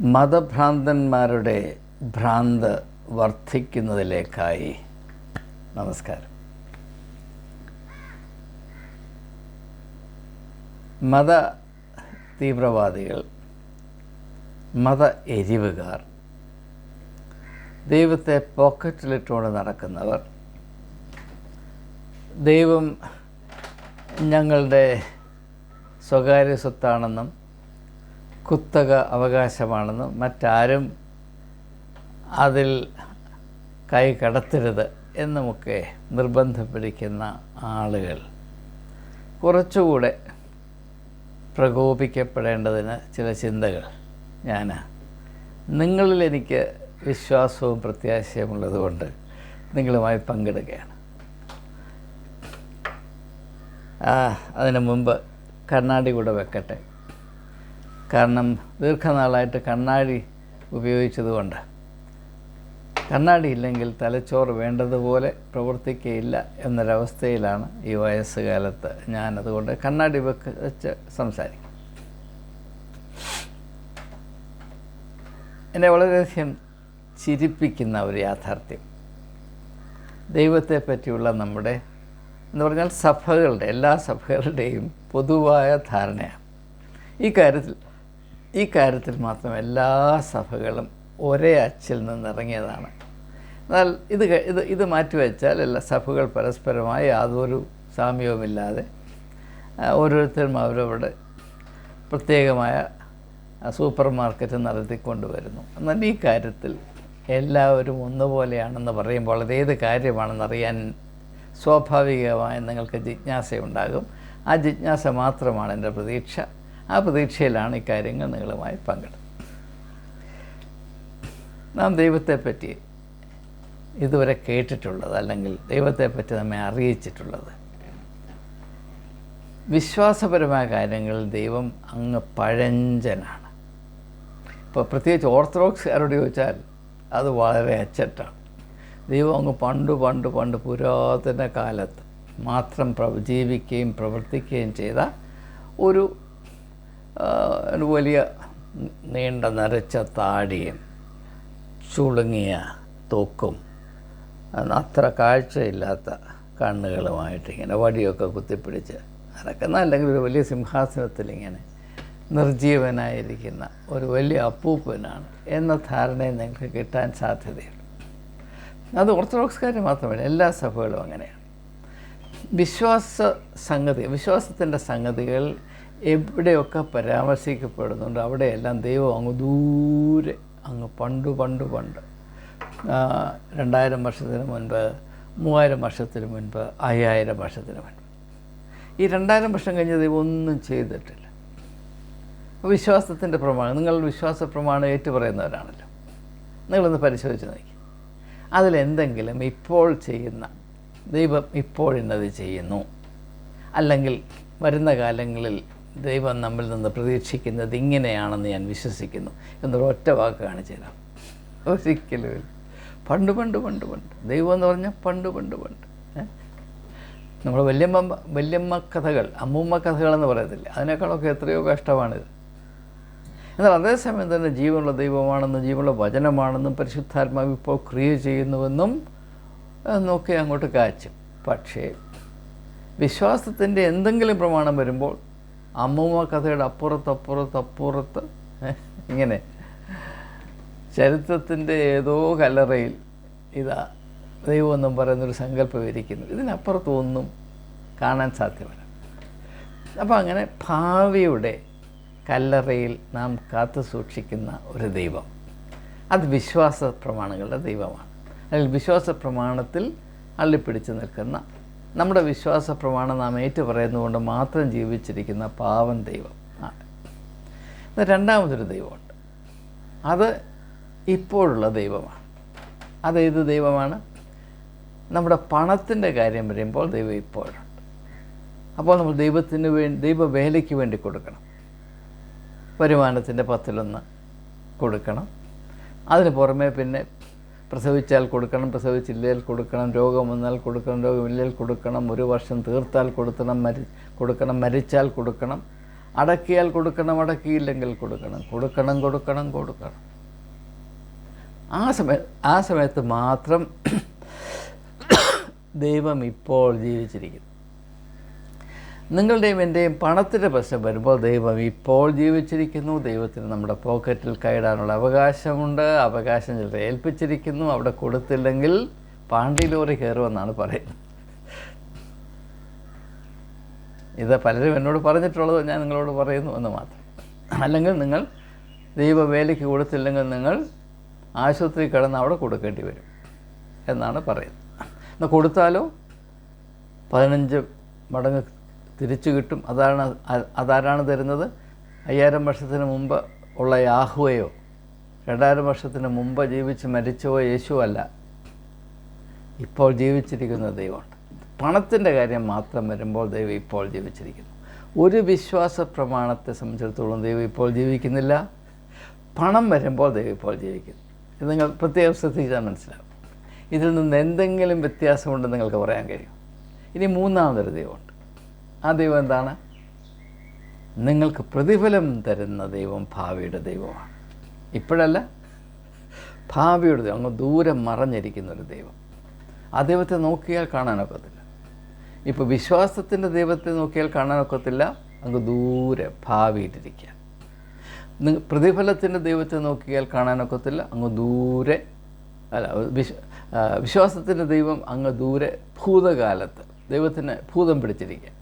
മതഭ്രാന്തന്മാരുടെ ഭ്രാന്ത് വർദ്ധിക്കുന്നതിലേക്കായി. നമസ്കാരം. മത തീവ്രവാദികൾ മത എരിവുകാർ ദൈവത്തെ പോക്കറ്റിലിട്ടുകൊണ്ട് നടക്കുന്നവർ ദൈവം ഞങ്ങളുടെ സ്വകാര്യ സ്വത്താണെന്നും കുത്തക അവകാശമാണെന്നും മറ്റാരും അതിൽ കൈ കടത്തരുത് എന്നുമൊക്കെ നിർബന്ധം പിടിക്കുന്ന ആളുകൾ. കുറച്ചുകൂടെ പ്രകോപിക്കപ്പെടേണ്ടതിന് ചില ചിന്തകൾ. ഞാൻ നിങ്ങളിൽ എനിക്ക് വിശ്വാസവും പ്രത്യാശയും ഉള്ളതുകൊണ്ട് നിങ്ങളുമായി പങ്കെടുക്കുകയാണ് അതിന് മുമ്പ് കണ്ണാടി കൂടെ വെക്കട്ടെ. കാരണം ദീർഘനാളായിട്ട് കണ്ണാടി ഉപയോഗിച്ചതുകൊണ്ട്. കണ്ണാടി ഇല്ലെങ്കിൽ തലച്ചോറ് വേണ്ടതുപോലെ പ്രവർത്തിക്കുകയില്ല എന്നൊരവസ്ഥയിലാണ് ഈ വയസ്സുകാലത്ത് ഞാനതുകൊണ്ട് കണ്ണാടി വെക്ക് വെച്ച് സംസാരിക്കും. എന്നെ വളരെയധികം ചിരിപ്പിക്കുന്ന ഒരു യാഥാർത്ഥ്യം. ദൈവത്തെ പറ്റിയുള്ള നമ്മുടെ എന്ന് പറഞ്ഞാൽ സഭകളുടെ എല്ലാ സഭകളുടെയും പൊതുവായ ധാരണയാണ്. ഈ കാര്യത്തിൽ ഈ കാര്യത്തിൽ മാത്രം എല്ലാ സഭകളും ഒരേ അച്ചിൽ നിന്നിറങ്ങിയതാണ്. എന്നാൽ ഇത് ഇത് ഇത് മാറ്റിവെച്ചാൽ എല്ലാ സഭകൾ പരസ്പരമായി യാതൊരു സാമ്യവുമില്ലാതെ ഓരോരുത്തരും അവരവരുടെ പ്രത്യേകമായ സൂപ്പർ മാർക്കറ്റ് നടത്തിക്കൊണ്ട് വരുന്നു എന്നാൽ ഈ കാര്യത്തിൽ എല്ലാവരും ഒന്നുപോലെയാണെന്ന് പറയുമ്പോൾ അതേത് കാര്യമാണെന്നറിയാൻ സ്വാഭാവികമായി നിങ്ങൾക്ക് ജിജ്ഞാസയുണ്ടാകും. ആ ജിജ്ഞാസ മാത്രമാണ് എന്റെ പ്രതീക്ഷ. ആ പ്രതീക്ഷയിലാണ് ഇക്കാര്യങ്ങൾ കാര്യങ്ങൾ നിങ്ങളുമായി പങ്കിടുന്നത്. നാം ദൈവത്തെപ്പറ്റി ഇതുവരെ കേട്ടിട്ടുള്ളത് അല്ലെങ്കിൽ ദൈവത്തെപ്പറ്റി നമ്മെ അറിയിച്ചിട്ടുള്ളത് വിശ്വാസപരമായ കാര്യങ്ങളിൽ ദൈവം അങ്ങ് പഴഞ്ചനാണ്. ഇപ്പോൾ പ്രത്യേകിച്ച് ഓർത്തഡോക്സുകാരോട് ചോദിച്ചാൽ അത് വളരെ അച്ചട്ടാണ്. ദൈവം അങ്ങ് പണ്ട് പണ്ട് പണ്ട് പുരാതന കാലത്ത് മാത്രം ജീവിക്കുകയും പ്രവർത്തിക്കുകയും ചെയ്ത ഒരു വലിയ നീണ്ട നരച്ച താടിയും ചുളുങ്ങിയ തൊക്കും അത്ര കാഴ്ചയില്ലാത്ത കണ്ണുകളുമായിട്ട് ഇങ്ങനെ വടിയൊക്കെ കുത്തിപ്പിടിച്ച് നടക്കുന്ന അല്ലെങ്കിൽ ഒരു വലിയ സിംഹാസനത്തിൽ ഇങ്ങനെ നിർജീവനായിരിക്കുന്ന ഒരു വലിയ അപ്പൂപ്പനാണ് എന്ന ധാരണയും നിങ്ങൾക്ക് കിട്ടാൻ സാധ്യതയുണ്ട്. അത് ഓർത്തഡോക്സുകാർ മാത്രമല്ല എല്ലാ സഭകളും അങ്ങനെയാണ്. വിശ്വാസ സംഗതി വിശ്വാസത്തിന്റെ സംഗതികൾ എവിടെയൊക്കെ പരാമർശിക്കപ്പെടുന്നുണ്ട് അവിടെയെല്ലാം ദൈവം അങ്ങ് ദൂരെ അങ്ങ് പണ്ട് പണ്ട് പണ്ട് രണ്ടായിരം വർഷത്തിന് മുൻപ് മൂവായിരം വർഷത്തിന് മുൻപ് അയ്യായിരം വർഷത്തിന് മുൻപ്. ഈ രണ്ടായിരം വർഷം കഴിഞ്ഞ് ദൈവം ഒന്നും ചെയ്തിട്ടില്ല. വിശ്വാസത്തിന്റെ പ്രമാണം നിങ്ങൾ വിശ്വാസ പ്രമാണം ഏറ്റുപറയുന്നവരാണല്ലോ. നിങ്ങളൊന്ന് പരിശോധിച്ച് നോക്കി. അതിലെന്തെങ്കിലും ഇപ്പോൾ ചെയ്യുന്ന ദൈവം ഇപ്പോഴിന്നത് ചെയ്യുന്നു അല്ലെങ്കിൽ വരുന്ന കാലങ്ങളിൽ ദൈവം നമ്മിൽ നിന്ന് പ്രതീക്ഷിക്കുന്നത് ഇങ്ങനെയാണെന്ന് ഞാൻ വിശ്വസിക്കുന്നു. എന്നൊരു ഒറ്റ വാക്ക് കാണിച്ചു തരാം. ഒരിക്കലും. പണ്ട് പണ്ട് പണ്ട് പണ്ട്. ദൈവം എന്ന് പറഞ്ഞാൽ പണ്ട് പണ്ട് പണ്ട്. നമ്മൾ വല്യമ്മ വല്യമ്മ കഥകൾ അമ്മൂമ്മ കഥകളെന്ന് പറയത്തില്ല? അതിനേക്കാളൊക്കെ എത്രയോ കഷ്ടമാണിത് എന്നാൽ അതേസമയം തന്നെ ജീവനുള്ള ദൈവമാണെന്നും ജീവനുള്ള വചനമാണെന്നും പരിശുദ്ധാത്മാവ് ഇപ്പോൾ ക്രിയ ചെയ്യുന്നുവെന്നും നോക്കി അങ്ങോട്ട് കാച്ചും പക്ഷേ വിശ്വാസത്തിന്റെ എന്തെങ്കിലും പ്രമാണം വരുമ്പോൾ അമ്മൂമ്മ കഥയുടെ അപ്പുറത്ത് അപ്പുറത്ത് ഇങ്ങനെ. ചരിത്രത്തിന്റെ ഏതോ കല്ലറയിൽ ഇതാ ദൈവം എന്നും പറയുന്നൊരു സങ്കല്പം ഇരിക്കുന്നു. ഇതിനപ്പുറത്തൊന്നും കാണാൻ സാധ്യമല്ല. അപ്പോൾ അങ്ങനെ ഭാവിയുടെ കല്ലറയിൽ നാം കാത്തു സൂക്ഷിക്കുന്ന ഒരു ദൈവം. അത് വിശ്വാസ പ്രമാണങ്ങളുടെ ദൈവമാണ്. അല്ലെങ്കിൽ വിശ്വാസ പ്രമാണത്തിൽ അള്ളിപ്പിടിച്ച് നിൽക്കുന്ന നമ്മുടെ വിശ്വാസ പ്രമാണം നാം ഏറ്റുപറയുന്നതുകൊണ്ട് മാത്രം ജീവിച്ചിരിക്കുന്ന പാവൻ ദൈവം. ആണ് രണ്ടാമതൊരു ദൈവമുണ്ട്. അത് ഇപ്പോഴുള്ള ദൈവമാണ്. അത് ഏത് ദൈവമാണ്? നമ്മുടെ പണത്തിന്റെ കാര്യം വരുമ്പോൾ ദൈവം ഇപ്പോഴുണ്ട്. അപ്പോൾ നമ്മൾ ദൈവത്തിന് വേണ്ടി ദൈവ വേലയ്ക്ക് വേണ്ടി കൊടുക്കണം. വരുമാനത്തിന്റെ പത്തിലൊന്ന് കൊടുക്കണം. അതിന് പുറമേ പിന്നെ പ്രസവിച്ചാൽ കൊടുക്കണം പ്രസവിച്ചില്ലേൽ കൊടുക്കണം രോഗം വന്നാൽ കൊടുക്കണം രോഗമില്ലെങ്കിൽ കൊടുക്കണം ഒരു വർഷം തീർത്താൽ കൊടുക്കണം മരി കൊടുക്കണം മരിച്ചാൽ കൊടുക്കണം അടക്കിയാൽ കൊടുക്കണം അടക്കിയില്ലെങ്കിൽ കൊടുക്കണം കൊടുക്കണം കൊടുക്കണം കൊടുക്കണം. ആ സമയ ആ സമയത്ത് മാത്രം ദൈവം ഇപ്പോൾ ജീവിച്ചിരിക്കുന്നു. നിങ്ങളുടെയും എന്റെയും പണത്തിന്റെ പ്രശ്നം വരുമ്പോൾ ദൈവം ഇപ്പോൾ ജീവിച്ചിരിക്കുന്നു. ദൈവത്തിന് നമ്മുടെ പോക്കറ്റിൽ കയറാനുള്ള അവകാശമുണ്ട്. അവകാശം ചിലർ ഏൽപ്പിച്ചിരിക്കുന്നു. അവിടെ കൊടുത്തില്ലെങ്കിൽ പാണ്ടി ലോറി കയറുമെന്നാണ് പറയുന്നത്. ഇത് പലരും എന്നോട് പറഞ്ഞിട്ടുള്ളത് ഞാൻ നിങ്ങളോട് പറയുന്നു എന്ന് മാത്രം. അല്ലെങ്കിൽ നിങ്ങൾ ദൈവവേലയ്ക്ക് കൊടുത്തില്ലെങ്കിൽ നിങ്ങൾ ആശുപത്രി കിടന്ന് അവിടെ കൊടുക്കേണ്ടി വരും എന്നാണ് പറയുന്നത്. എന്നാൽ കൊടുത്താലോ? പതിനഞ്ച് മടങ്ങ് തിരിച്ചു കിട്ടും. അതാണ് അതാരാണ് തരുന്നത്? അയ്യായിരം വർഷത്തിന് മുമ്പ് ഉള്ള യാഹുവയോ? രണ്ടായിരം വർഷത്തിന് മുമ്പ് ജീവിച്ച് മരിച്ചോ യേശു അല്ല. ഇപ്പോൾ ജീവിച്ചിരിക്കുന്ന ദൈവമുണ്ട്. പണത്തിന്റെ കാര്യം മാത്രം വരുമ്പോൾ ദൈവം ഇപ്പോൾ ജീവിച്ചിരിക്കുന്നു. ഒരു വിശ്വാസ പ്രമാണത്തെ സംബന്ധിച്ചിടത്തോളം ദൈവം ഇപ്പോൾ ജീവിക്കുന്നില്ല. പണം വരുമ്പോൾ ദൈവം ഇപ്പോൾ ജീവിക്കുന്നു. ഇത് നിങ്ങൾ പ്രത്യേകം ശ്രദ്ധിച്ചാൽ മനസ്സിലാവും. ഇതിൽ നിന്ന് എന്തെങ്കിലും വ്യത്യാസമുണ്ടെന്ന് നിങ്ങൾക്ക് പറയാൻ കഴിയും. ഇനി മൂന്നാമതൊരു ദൈവമുണ്ട്. ആ ദൈവം എന്താണ്? നിങ്ങൾക്ക് പ്രതിഫലം തരുന്ന ദൈവം ഭാവിയുടെ ദൈവമാണ്. ഇപ്പോഴല്ല ഭാവിയുടെ ദൈവം അങ്ങ് ദൂരെ മറഞ്ഞിരിക്കുന്ന ഒരു ദൈവം. ആ ദൈവത്തെ നോക്കിയാൽ കാണാനൊക്കത്തില്ല. ഇപ്പോൾ വിശ്വാസത്തിന്റെ ദൈവത്തെ നോക്കിയാൽ കാണാനൊക്കത്തില്ല അങ്ങ് ദൂരെ ഭാവിയിലിരിക്കുക പ്രതിഫലത്തിന്റെ ദൈവത്തെ നോക്കിയാൽ കാണാനൊക്കത്തില്ല അങ്ങ് ദൂരെ അല്ല വിശ്വ വിശ്വാസത്തിന്റെ ദൈവം അങ്ങ് ദൂരെ ഭൂതകാലത്ത് ദൈവത്തിന് ഭൂതം പിടിച്ചിരിക്കുക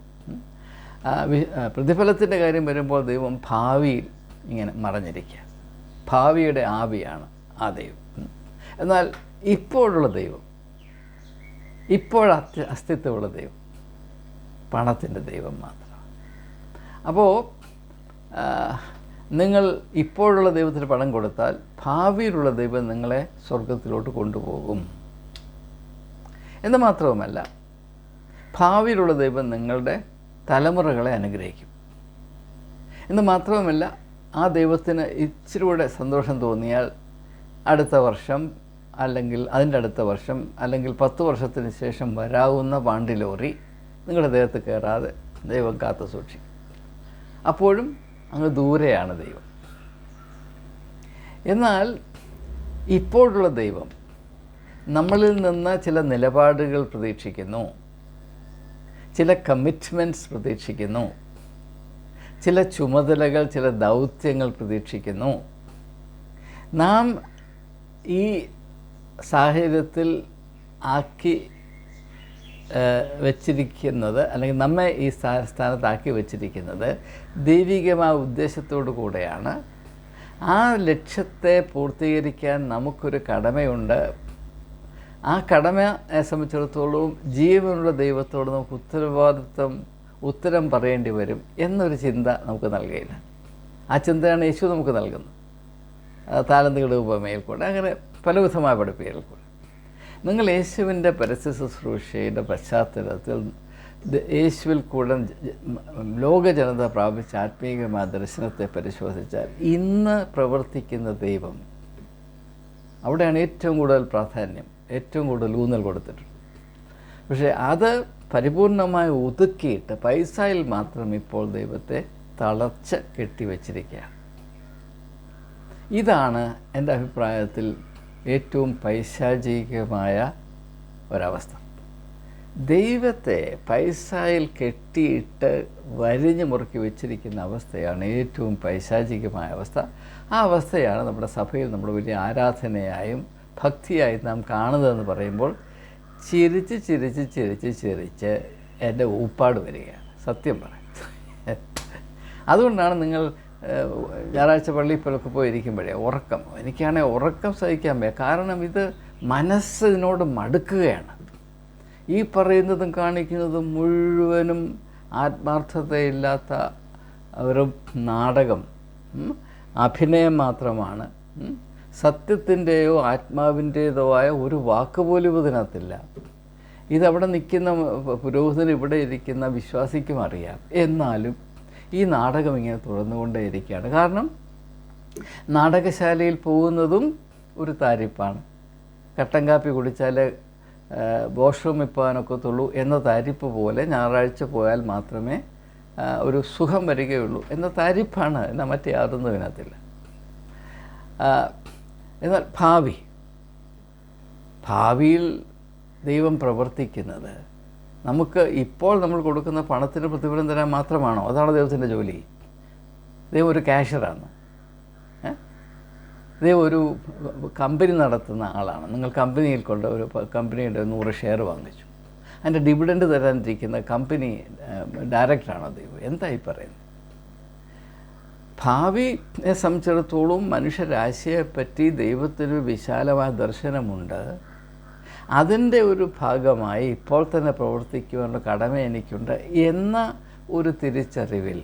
പ്രതിഫലത്തിന്റെ കാര്യം വരുമ്പോൾ ദൈവം ഭാവിയിൽ ഇങ്ങനെ മറഞ്ഞിരിക്കുക. ഭാവിയുടെ ആവിയാണ് ആ ദൈവം. എന്നാൽ ഇപ്പോഴുള്ള ദൈവം ഇപ്പോൾ അസ്തിത്വമുള്ള ദൈവം പണത്തിന്റെ ദൈവം മാത്രമാണ്. അപ്പോൾ നിങ്ങൾ ഇപ്പോഴുള്ള ദൈവത്തിന് പണം കൊടുത്താൽ ഭാവിയിലുള്ള ദൈവം നിങ്ങളെ സ്വർഗത്തിലോട്ട് കൊണ്ടുപോകും. എന്ന് മാത്രവുമല്ല ഭാവിയിലുള്ള ദൈവം നിങ്ങളുടെ തലമുറകളെ അനുഗ്രഹിക്കും. എന്ന് മാത്രവുമല്ല ആ ദൈവത്തിന് ഇച്ചിരി കൂടെ സന്തോഷം തോന്നിയാൽ അടുത്ത വർഷം അല്ലെങ്കിൽ അതിന്റെ അടുത്ത വർഷം അല്ലെങ്കിൽ പത്ത് വർഷത്തിന് ശേഷം വരാവുന്ന പാണ്ടി ലോറി നിങ്ങളുടെ ദേഹത്ത് കയറാതെ ദൈവം കാത്തു സൂക്ഷിക്കും. അപ്പോഴും അങ്ങ് ദൂരെയാണ് ദൈവം. എന്നാൽ ഇപ്പോഴുള്ള ദൈവം നമ്മളിൽ നിന്ന് ചില നിലപാടുകൾ പ്രതീക്ഷിക്കുന്നു. ചില കമ്മിറ്റ്മെന്റ്സ് പ്രതീക്ഷിക്കുന്നു. ചില ചുമതലകൾ ചില ദൗത്യങ്ങൾ പ്രതീക്ഷിക്കുന്നു. നാം ഈ സാഹചര്യത്തിൽ ആക്കി വച്ചിരിക്കുന്നത് അല്ലെങ്കിൽ നമ്മെ ഈ സ്ഥാ- സ്ഥാനത്താക്കി വെച്ചിരിക്കുന്നത് ദൈവികമായ ഉദ്ദേശത്തോടു കൂടെയാണ്. ആ ലക്ഷ്യത്തെ പൂർത്തീകരിക്കാൻ നമുക്കൊരു കടമയുണ്ട്. ആ കടമയെ സംബന്ധിച്ചിടത്തോളം ജീവനുള്ള ദൈവത്തോട് നമുക്ക് ഉത്തരവാദിത്വം ഉത്തരം പറയേണ്ടി വരും എന്നൊരു ചിന്ത നമുക്ക് നൽകിയില്ല. ആ ചിന്തയാണ് യേശു നമുക്ക് നൽകുന്നത്. താലന്തുകളുടെ ഉപമയിൽ കൂടെ അങ്ങനെ പലവിധമായ പഠിപ്പിക്കൽ കൂടെ. നിങ്ങൾ യേശുവിന്റെ പരസ്യ ശുശ്രൂഷയുടെ പശ്ചാത്തലത്തിൽ യേശുവിൽ കൂടെ ലോക ജനത പ്രാപിച്ച ആത്മീയമായ ദർശനത്തെ പരിശോധിച്ചാൽ ഇന്ന് പ്രവർത്തിക്കുന്ന ദൈവം അവിടെയാണ് ഏറ്റവും കൂടുതൽ പ്രാധാന്യം. ഏറ്റവും കൂടുതൽ ഊന്നൽ കൊടുത്തിട്ടുണ്ട്. പക്ഷേ അത് പരിപൂർണമായി ഒതുക്കിയിട്ട് പൈസയിൽ മാത്രം ഇപ്പോൾ ദൈവത്തെ തളച്ച് കെട്ടിവെച്ചിരിക്കുകയാണ്. ഇതാണ് എന്റെ അഭിപ്രായത്തിൽ ഏറ്റവും പൈശാചികമായ ഒരവസ്ഥ. ദൈവത്തെ പൈസയിൽ കെട്ടിയിട്ട് വരിഞ്ഞു മുറുക്കി വെച്ചിരിക്കുന്ന അവസ്ഥയാണ് ഏറ്റവും പൈശാചികമായ അവസ്ഥ. ആ അവസ്ഥയാണ് നമ്മുടെ സഭയിൽ നമ്മുടെ വലിയ ആരാധനയായും ഭക്തിയായും നാം കാണുന്നതെന്ന് പറയുമ്പോൾ ചിരിച്ച് ചിരിച്ച് ചിരിച്ച് ചിരിച്ച് എന്റെ ഊപ്പാട് വരികയാണ്. സത്യം പറയാം. അതുകൊണ്ടാണ് നിങ്ങൾ ഞായറാഴ്ച പള്ളിപ്പലൊക്കെ പോയി ഇരിക്കുമ്പോഴേ ഉറക്കം. എനിക്കാണെങ്കിൽ ഉറക്കം സഹിക്കാൻ വയ്യ. കാരണം ഇത് മനസ്സിനോട് മടുക്കുകയാണ്. ഈ പറയുന്നതും കാണിക്കുന്നതും മുഴുവനും ആത്മാർത്ഥതയില്ലാത്ത ഒരു നാടകം അഭിനയം മാത്രമാണ്. സത്യത്തിന്റെയോ ആത്മാവിന്റേതോ ആയ ഒരു വാക്ക് പോലും ഇതിനകത്തില്ല. ഇതവിടെ നിൽക്കുന്ന പുരോഹിതന് ഇവിടെ ഇരിക്കുന്ന വിശ്വാസിക്കും അറിയാം. എന്നാലും ഈ നാടകം ഇങ്ങനെ തുറന്നുകൊണ്ടേയിരിക്കുകയാണ് കാരണം നാടകശാലയിൽ പോകുന്നതും ഒരു താരിപ്പാണ്. കട്ടൻ കാപ്പി കുടിച്ചാൽ വാഷ്റൂമിൽ ഇപ്പാനൊക്കത്തുള്ളൂ എന്ന താരിപ്പ് പോലെ ഞായറാഴ്ച പോയാൽ മാത്രമേ ഒരു സുഖം വരികയുള്ളൂ എന്ന താരിപ്പാണ് എന്നാൽ മറ്റേ യാതൊന്നും ഇതിനകത്തില്ല. എന്നാൽ ഭാവി. ഭാവിയിൽ ദൈവം പ്രവർത്തിക്കുന്നത് നമുക്ക് ഇപ്പോൾ നമ്മൾ കൊടുക്കുന്ന പണത്തിന് പ്രതിഫലം തരാൻ മാത്രമാണോ? അതാണ് ദൈവത്തിന്റെ ജോലി? ദൈവം ഒരു ക്യാഷറാണ് ദൈവം ഒരു കമ്പനി നടത്തുന്ന ആളാണ്. നിങ്ങൾ കമ്പനിയിൽ കൊണ്ട് ഒരു കമ്പനിയുടെ നൂറ് ഷെയർ വാങ്ങിച്ചു. അതിന്റെ ഡിവിഡൻഡ് തരാനിരിക്കുന്ന കമ്പനി ഡയറക്ടറാണോ ദൈവം. എന്തായി പറയുന്നത്? ഭാവിയെ സംബന്ധിച്ചിടത്തോളം മനുഷ്യരാശിയെപ്പറ്റി ദൈവത്തിന് വിശാലമായ ദർശനമുണ്ട്. അതിന്റെ ഒരു ഭാഗമായി ഇപ്പോൾ തന്നെ പ്രവർത്തിക്കുവാനുള്ള കടമ എനിക്കുണ്ട് എന്ന ഒരു തിരിച്ചറിവിൽ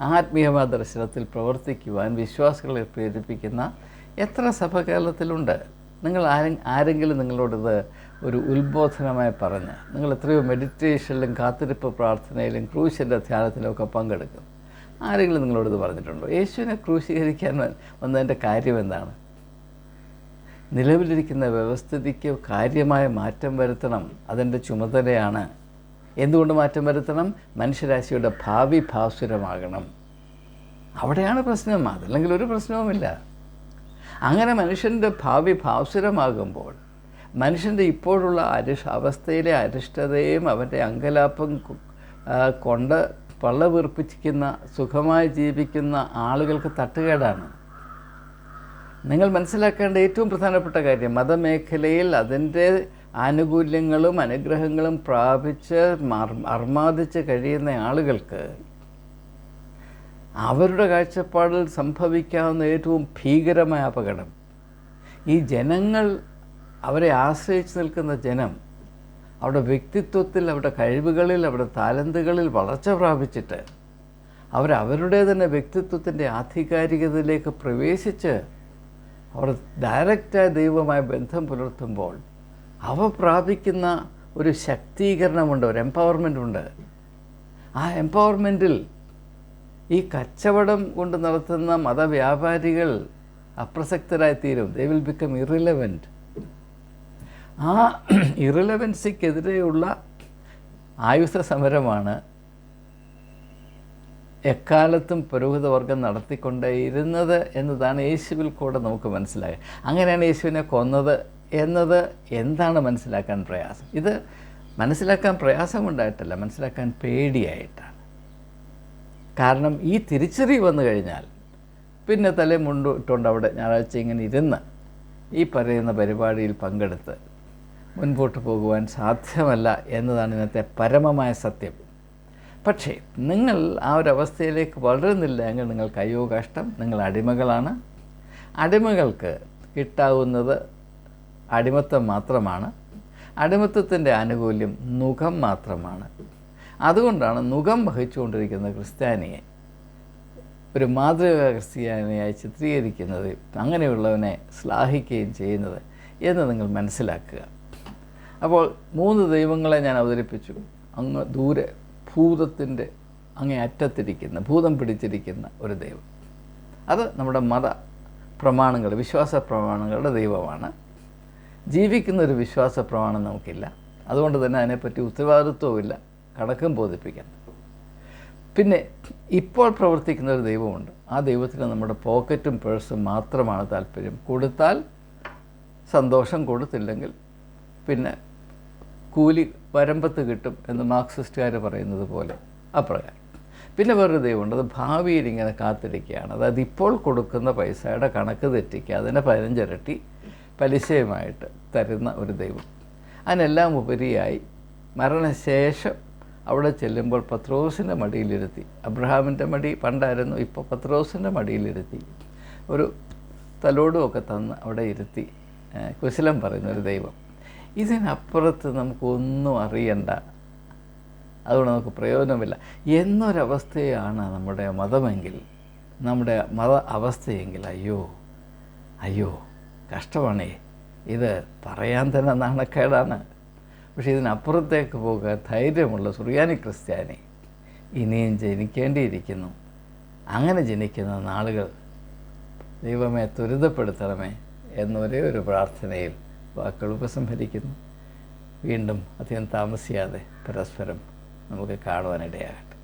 ആത്മീയമായ ദർശനത്തിൽ പ്രവർത്തിക്കുവാൻ വിശ്വാസികളെ പ്രേരിപ്പിക്കുന്ന എത്ര സഭകേരളത്തിലുണ്ട് നിങ്ങൾ ആരെ ആരെങ്കിലും നിങ്ങളോടത് ഒരു ഉത്ബോധനമായി പറഞ്ഞ് നിങ്ങൾ എത്രയോ മെഡിറ്റേഷനിലും കാത്തിരിപ്പ് പ്രാർത്ഥനയിലും ക്രൂശിന്റെ ധ്യാനത്തിലും ഒക്കെ പങ്കെടുക്കും. ആരെങ്കിലും നിങ്ങളോട് ഇത് പറഞ്ഞിട്ടുണ്ടോ? യേശുവിനെ ക്രൂശീകരിക്കാൻ വന്നതിന്റെ കാര്യം എന്താണ്? നിലവിലിരിക്കുന്ന വ്യവസ്ഥിതിക്ക് കാര്യമായ മാറ്റം വരുത്തണം അതിന്റെ ചുമതലയാണ്. എന്തുകൊണ്ട് മാറ്റം വരുത്തണം? മനുഷ്യരാശിയുടെ ഭാവി ഭാസുരമാകണം. അവിടെയാണ് പ്രശ്നം. അതല്ലെങ്കിൽ ഒരു പ്രശ്നവുമില്ല. അങ്ങനെ മനുഷ്യന്റെ ഭാവി ഭാസുരമാകുമ്പോൾ മനുഷ്യന്റെ ഇപ്പോഴുള്ള അരിഷ അവസ്ഥയിലെ അരിഷ്ടതയും അവന്റെ അങ്കലാപ്പം കൊണ്ട് പള്ള വീർപ്പിച്ചിരിക്കുന്ന സുഖമായി ജീവിക്കുന്ന ആളുകൾക്ക് തട്ടുകേടാണ്. നിങ്ങൾ മനസ്സിലാക്കേണ്ട ഏറ്റവും പ്രധാനപ്പെട്ട കാര്യം മതമേഖലയിൽ അതിന്റെ ആനുകൂല്യങ്ങളും അനുഗ്രഹങ്ങളും പ്രാപിച്ച് അർമാദിച്ച് കഴിയുന്ന ആളുകൾക്ക് അവരുടെ കാഴ്ചപ്പാടിൽ സംഭവിക്കാവുന്ന ഏറ്റവും ഭീകരമായ അപകടം. ഈ ജനങ്ങൾ അവരെ ആശ്രയിച്ച് നിൽക്കുന്ന ജനം അവരുടെ വ്യക്തിത്വത്തിൽ അവരുടെ കഴിവുകളിൽ അവരുടെ താലന്തുകളിൽ വളർച്ച പ്രാപിച്ചിട്ട് അവർ അവരുടെ തന്നെ വ്യക്തിത്വത്തിന്റെ ആധികാരികതയിലേക്ക് പ്രവേശിച്ച് അവർ ഡയറക്റ്റായ ദൈവമായ ബന്ധം പുലർത്തുമ്പോൾ അവ പ്രാപിക്കുന്ന ഒരു ശക്തീകരണമുണ്ട് ഒരു എംപവർമെന്റ് ഉണ്ട്. ആ എംപവർമെന്റിൽ ഈ കച്ചവടം കൊണ്ട് നടത്തുന്ന മതവ്യാപാരികൾ അപ്രസക്തരായി തീരും ദേ വിൽ ബിക്കം ഇറിലവന്റ് ആ ഇറിലവൻസിക്കെതിരെയുള്ള ആയുധ സമരമാണ് എക്കാലത്തും പുരോഹിതവർഗം നടത്തിക്കൊണ്ടേയിരുന്നത് എന്നതാണ് യേശുവിൽ കൂടെ നമുക്ക് മനസ്സിലായത്. അങ്ങനെയാണ് യേശുവിനെ കൊന്നത് എന്നത് എന്താണ് മനസ്സിലാക്കാൻ പ്രയാസം? ഇത് മനസ്സിലാക്കാൻ പ്രയാസമുണ്ടായിട്ടല്ല മനസ്സിലാക്കാൻ പേടിയായിട്ടാണ്. കാരണം ഈ തിരിച്ചറിവ് വന്നു കഴിഞ്ഞാൽ പിന്നെ തലേ മുണ്ടിട്ടുണ്ട് അവിടെ ഞായറാഴ്ച ഇങ്ങനെ ഇരുന്ന് ഈ പറയുന്ന പരിപാടിയിൽ പങ്കെടുത്ത് മുൻപോട്ട് പോകുവാൻ സാധ്യമല്ല എന്നതാണ് ഇന്നത്തെ പരമമായ സത്യം. പക്ഷേ നിങ്ങൾ ആ ഒരു അവസ്ഥയിലേക്ക് വളരുന്നില്ല എങ്കിൽ നിങ്ങൾക്ക് അയ്യോ കഷ്ടം നിങ്ങൾ അടിമകളാണ്. അടിമകൾക്ക് കിട്ടാവുന്നത് അടിമത്തം മാത്രമാണ്. അടിമത്തത്തിന്റെ ആനുകൂല്യം നുഖം മാത്രമാണ്. അതുകൊണ്ടാണ് നുഖം വഹിച്ചുകൊണ്ടിരിക്കുന്ന ക്രിസ്ത്യാനിയെ ഒരു മാതൃക ക്രിസ്ത്യാനിയായി ചിത്രീകരിക്കുന്നത് അങ്ങനെയുള്ളവനെ ശ്ലാഹിക്കുകയും ചെയ്യുന്നത് എന്ന് നിങ്ങൾ മനസ്സിലാക്കുക. അപ്പോൾ മൂന്ന് ദൈവങ്ങളെ ഞാൻ അവതരിപ്പിച്ചു. അങ്ങ് ദൂരെ ഭൂതത്തിന്റെ അങ്ങേ അറ്റത്തിരിക്കുന്ന ഭൂതം പിടിച്ചിരിക്കുന്ന ഒരു ദൈവം. അത് നമ്മുടെ മത പ്രമാണങ്ങൾ വിശ്വാസ പ്രമാണങ്ങളുടെ ദൈവമാണ്. ജീവിക്കുന്ന ഒരു വിശ്വാസ പ്രമാണം നമുക്കില്ല. അതുകൊണ്ട് തന്നെ അതിനെപ്പറ്റി ഉത്തരവാദിത്വവുമില്ല കണക്കും ബോധിപ്പിക്കാൻ. പിന്നെ ഇപ്പോൾ പ്രവർത്തിക്കുന്ന ഒരു ദൈവമുണ്ട്. ആ ദൈവത്തിന് നമ്മുടെ പോക്കറ്റും പേഴ്സും മാത്രമാണ് താല്പര്യം. കൊടുത്താൽ സന്തോഷം കൊടുത്തില്ലെങ്കിൽ പിന്നെ കൂലി വരമ്പത്ത് കിട്ടും എന്ന് മാർക്സിസ്റ്റുകാർ പറയുന്നത് പോലെ അപ്രകാരം. പിന്നെ വേറൊരു ദൈവമുണ്ട് അത് ഭാവിയിൽ ഇങ്ങനെ കാത്തിരിക്കുകയാണ്. അതായത് ഇപ്പോൾ കൊടുക്കുന്ന പൈസയുടെ കണക്ക് തെറ്റിക്കുക അതിനെ പതിനഞ്ചിരട്ടി പലിശയുമായിട്ട് തരുന്ന ഒരു ദൈവം. അതിനെല്ലാം ഉപരിയായി മരണശേഷം അവിടെ ചെല്ലുമ്പോൾ പത്രോസിന്റെ മടിയിലിരുത്തി. അബ്രഹാമിന്റെ മടി പണ്ടായിരുന്നു ഇപ്പോൾ പത്രോസിന്റെ മടിയിലിരുത്തി. ഒരു തലോടുമൊക്കെ തന്ന് അവിടെ ഇരുത്തി കുശലം പറയുന്ന ഒരു ദൈവം. ഇതിനപ്പുറത്ത് നമുക്കൊന്നും അറിയണ്ട. അതുകൊണ്ട് നമുക്ക് പ്രയോജനമില്ല. എന്നൊരവസ്ഥയാണ് നമ്മുടെ മതമെങ്കിൽ നമ്മുടെ മത അവസ്ഥയെങ്കിൽ അയ്യോ അയ്യോ കഷ്ടമാണേ. ഇത് പറയാൻ തന്നെ നാണക്കേടാണ്. പക്ഷേ ഇതിനപ്പുറത്തേക്ക് പോകാൻ ധൈര്യമുള്ള സുറിയാനി ക്രിസ്ത്യാനി ഇനിയും ജനിക്കേണ്ടിയിരിക്കുന്നു. അങ്ങനെ ജനിക്കുന്ന നാളുകൾ ദൈവമേ ത്വരിതപ്പെടുത്തണമേ എന്നൊരേ ഒരു പ്രാർത്ഥനയിൽ വാക്കുകൾ ഉപസംഹരിക്കുന്നു വീണ്ടും അധികം താമസിയാതെ പരസ്പരം നമുക്ക് കാണുവാനിടയാകട്ടെ.